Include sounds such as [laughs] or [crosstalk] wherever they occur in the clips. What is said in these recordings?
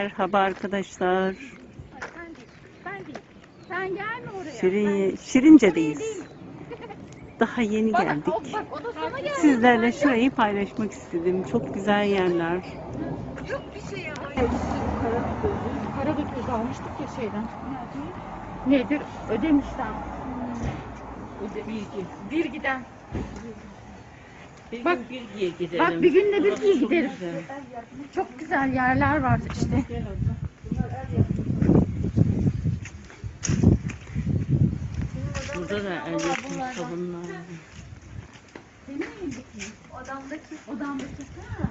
Merhaba arkadaşlar. Sen değil. Sen değil. Sen gelme oraya. Şirin, Şirince'deyiz. Daha yeni Bak, geldik. o, bak o da sana geldi. Sizlerle şurayı paylaşmak istedim. Çok güzel yerler. Yok bir şey ya. Kara bir göz almıştık ya şeyden. Nedir? Ödemişten. Öde bilgi. Bir giden. Bir Bak- gün bilgiye gidelim. Bak bir gün de bir çok gideriz. güzel. Çok güzel yerler var işte. Burada da el yapımı sabunlar. Senin evindeki Odamdaki. Odamdaki. Ha.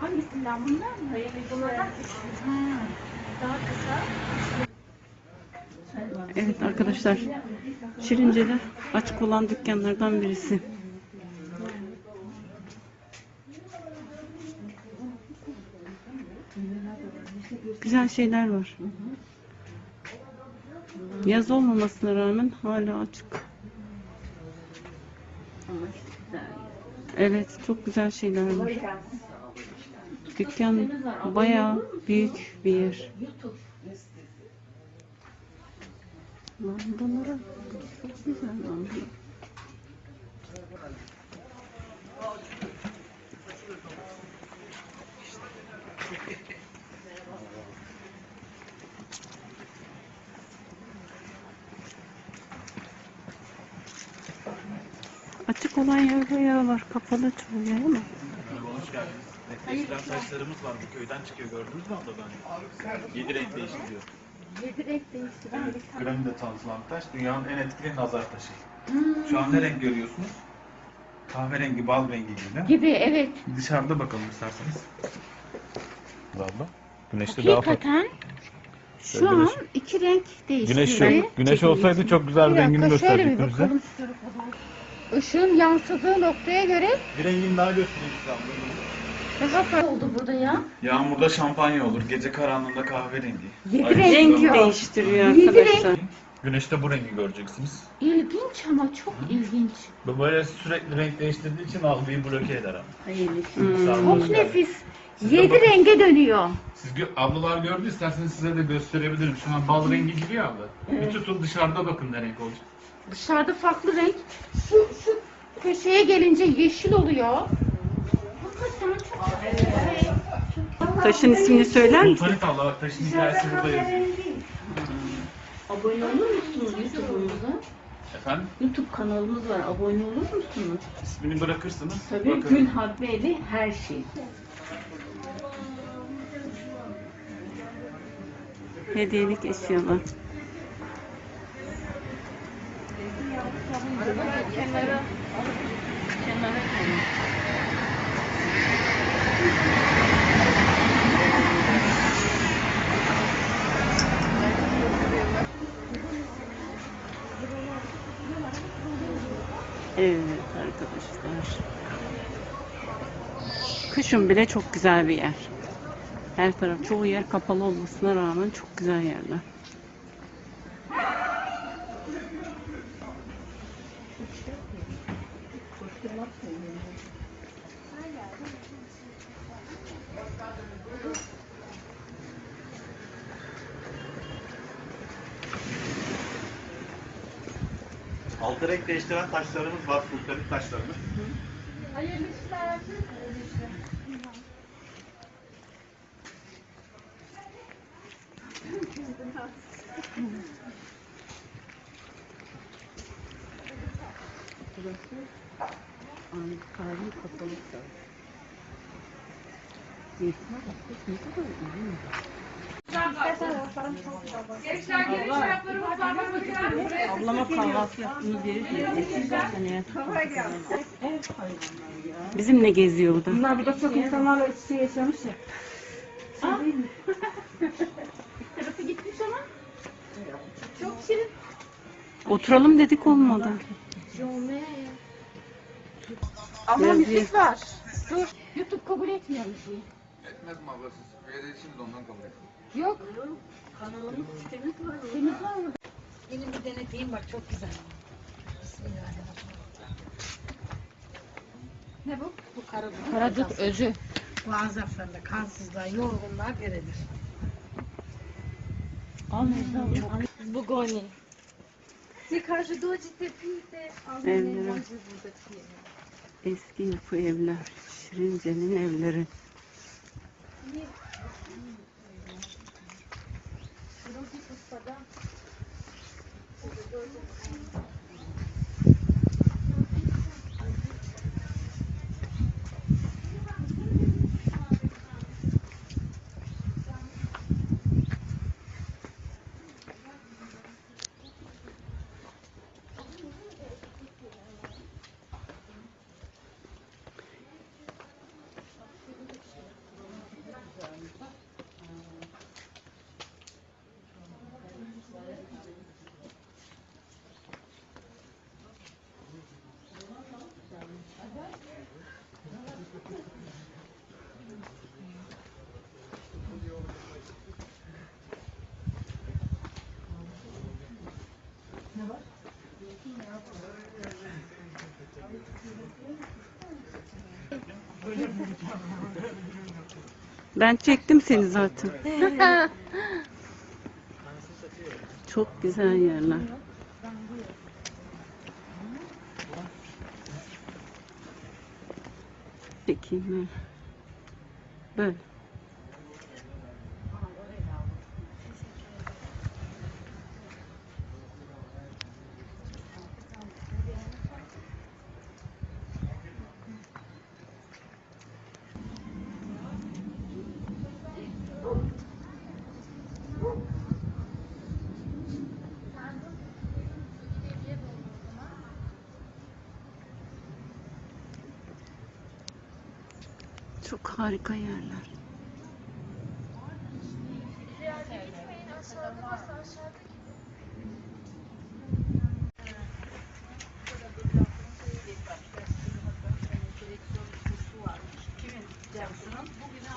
Hangisinden bunlar mı? Bunlardan Ha. Daha kısa. Evet arkadaşlar. Şirince'de açık olan dükkanlardan birisi. Güzel şeyler var. Yaz olmamasına rağmen hala açık. Evet çok güzel şeyler var. Dükkan bayağı büyük bir yer. Lambaları çok güzel lambalar. Açık olan yer bayağı var. Kapalı çoğu yer ama. Hoş geldiniz. Renkleştiren taşlarımız var. Bu köyden çıkıyor. Gördünüz mü abla ben? 7 renk değiştiriyor. Yedi renk değiştiren bir tanıtılan taş dünyanın en etkili nazar taşı. Şu an ne renk görüyorsunuz? Kahverengi, bal rengi gibi. Gibi evet. Dışarıda bakalım isterseniz. Abla. Güneşte daha farklı. Hakikaten şu an güneş- iki renk değişti. Güneş yok. Güneş olsaydı çok güzel Bir rengini dakika şöyle bir gösterecektim size. bakalım şu tarafa doğru. Işığın yansıdığı noktaya göre Bir rengini daha göstereyim size abla. Daha farklı oldu burada ya. Yağmurda şampanya olur. Gece karanlığında kahverengi. Yedi Ay, renk Renk yok. değiştiriyor Yedi arkadaşlar. Güneşte bu rengi göreceksiniz. İlginç ama çok ilginç. Bu böyle sürekli renk değiştirdiği için algıyı bloke eder ama. Hayırlı Hmm. Çok nefis. Siz de Yedi bakın. renge dönüyor. Siz gö- ablalar gördü isterseniz size de gösterebilirim. Şu an bal rengi gibi ya abla. Bir tutun dışarıda bakın ne renk olacak. Dışarıda farklı renk. Şu, şu köşeye gelince yeşil oluyor. Hakikaten. Taşın ismini söyler misin? Sultanit abla bak taşın hikayesi burada yazıyor. Abone olur musunuz YouTube'umuza? Efendim? YouTube kanalımız var. Abone olur musunuz? İsmini bırakırsınız. Tabii Bakarım. Gül Habbeli her şey. Hediyelik eşyalar. Kenara kenara koyun. Evet arkadaşlar. Kışın bile çok güzel bir yer. Her taraf çoğu yer kapalı olmasına rağmen çok güzel yerler. Altı renk değiştiren taşlarımız var. Sultanit taşlarımız. Tarihi kapalı sarı. Ablama kahvaltı yaptığımız yeri ya. Bizimle geziyor bu da. Bunlar burada çok insanlarla iç içe yaşamış ya. [laughs] Tarafı gitmiş ama. Çok şirin. Oturalım dedik olmadı. Ama müzik var. Dur. YouTube kabul etmiyor müziği. Etmez mi abla siz? Üyeleşiniz ondan kabul edin. Yok. Kanalımız sitemiz var. Temiz var mı? Benim bir denediğim var çok güzel. Bismillahirrahmanirrahim. Ne bu? Bu karadut. Karadut özü. Boğaz zaferler, kansızlar, yorgunlar geredir. Bugoni. Sie kaže dođite, pijte, ali Evlere. ne može budati. Eski yapı evler. Şirince'nin evleri. Руки господа. Ben çektim seni zaten. [laughs] Çok güzel yerler. Çekeyim ben. Böyle. Çok harika yerler.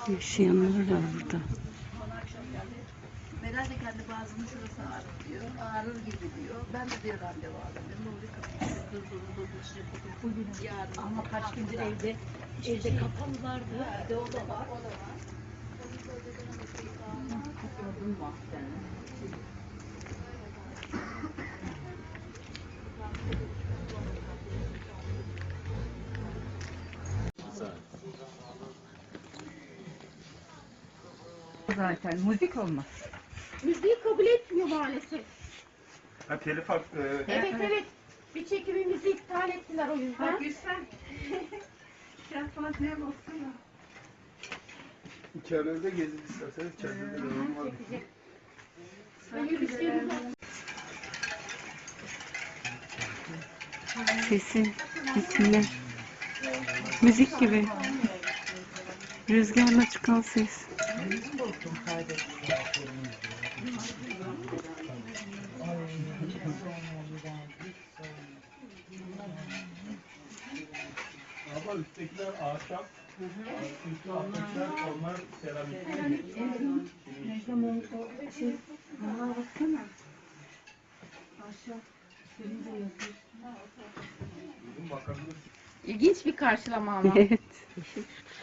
Yaşayanlar var burada. Meral de kendi bazının şurası ağrır diyor. Ağrır gibi diyor. Ben de diyor randevu aldım. Ben de dur dur dur. Bugün yarın. Ama kaç gündür evde. Evde kapalılardı. Evde o da var. O da var. Zaten müzik olmaz. Müziği kabul etmiyor maalesef. Ha, telif hak, e, Evet evet. Bir çekimimizi iptal ettiler o yüzden. Gülsen. Olsun ya. İçeride gezin isterseniz içeride de yorum var. Öyle bir şey yok. Sesi, ritimler. Müzik gibi. Rüzgarla çıkan ses. Ama üsttekiler ahşap, üstü ahşaplar, onlar seramik. İlginç bir karşılama ama. [laughs] Evet,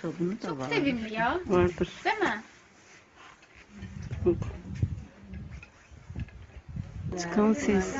Sabunu da Çok sevimli ya. vardır. Değil mi? Çok. Çıkan ses.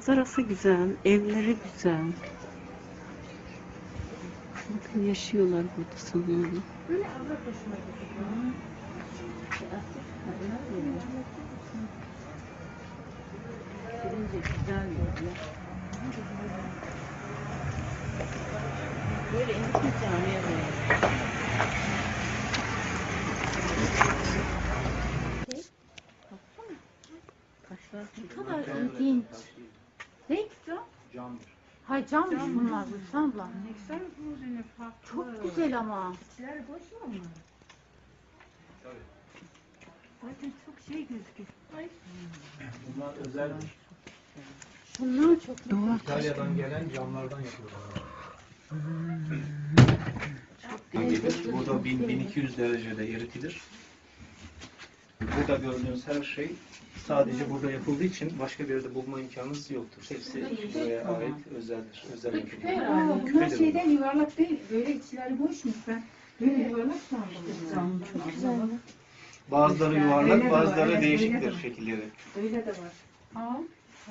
Manzarası güzel, evleri güzel. Bakın yaşıyorlar burada sanıyorum. Böyle eski camiye böyle. Taş Ne kadar ilginç. Ne istiyor? Camdır. Hay cammış bunlar bu abla. Çok güzel ama. Zaten çok şey gözüküyor. Bunlar özeldir. Bunlar çok İtalya'dan gelen camlardan yapıyorlar. Gelir. Burada 1000 1200 derecede eritilir. Burada gördüğünüz her şey sadece burada yapıldığı için başka bir yerde bulma imkanınız yoktur. Hepsi buraya ait özeldir. Özel yapılır. Bunlar Küpedir şeyden yuvarlak değil. Böyle içleri boşmuş ben. Böyle yuvarlak sandım. Çok güzel. Bazıları Öyle yuvarlak, de var, bazıları evet, öyle de var. şekilleri. Öyle de var. Aa,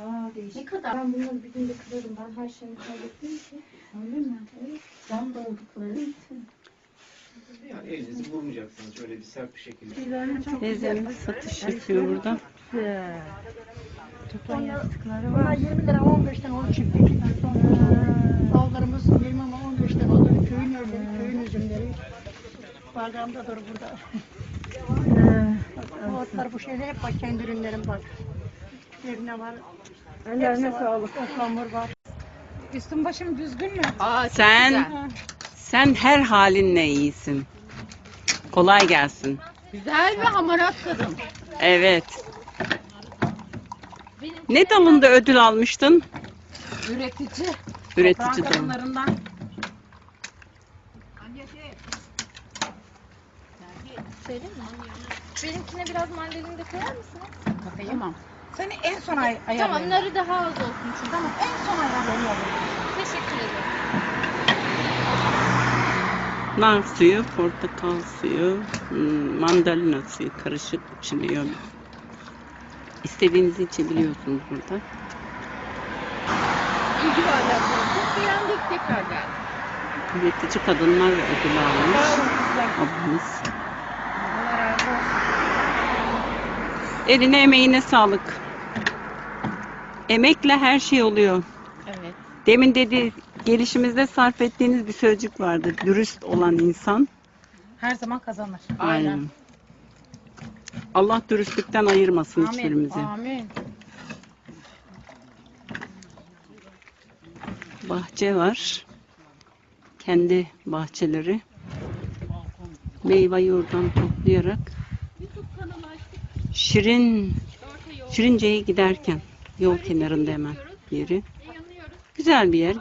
aa değişik. Ne kadar? Ben bunları bir günde kırarım. Ben her şeyimi kaybettiğim için. Öyle mi? Evet. Cam da oldukları için. Yani elinizi vurmayacaksınız öyle bir sert bir şekilde. Teyzemiz satış yapıyor burada. Bunlar 20 lira 15'ten olur çiftlik. Dallarımız 20 ama 15'ten olur. Köyün örneği, köyün üzümleri. Bardağımda dur burada. Bak, bu otlar bu şeyler hep bak kendi ürünlerim bak. Yerine var. Ellerine sağlık. Ihlamur var. Üstüm başım düzgün mü? Sen sen her halinle iyisin. Kolay gelsin. Güzel ve hamarat kadın. Evet. Ne dalında ödül almıştın? Üretici. Üretici dalı. kadınlarından. Söyleyeyim mi? Benimkine biraz mandalina da koyar mısınız? Tamam. Seni en son ay Tamam, narı daha az olsun çünkü. Tamam en son ayarlayalım. Teşekkür ederim. Nar suyu, portakal suyu, hmm, mandalina suyu karışık içiliyor. İstediğinizi içebiliyorsunuz burada. Ve alakalı. Beğendik tekrar geldik. Üretici kadınlar ödül almış. Ablamız. Eline emeğine sağlık. Emekle her şey oluyor. Evet. Demin dedi gelişimizde sarf ettiğiniz bir sözcük vardı. Dürüst olan insan. Her zaman kazanır. Aynen. Allah dürüstlükten ayırmasın hiçbirimizi. Amin. Bahçe var. Kendi bahçeleri. Meyveyi oradan toplayarak Şirin Şirince'ye giderken yol kenarında hemen yeri. Güzel bir yer.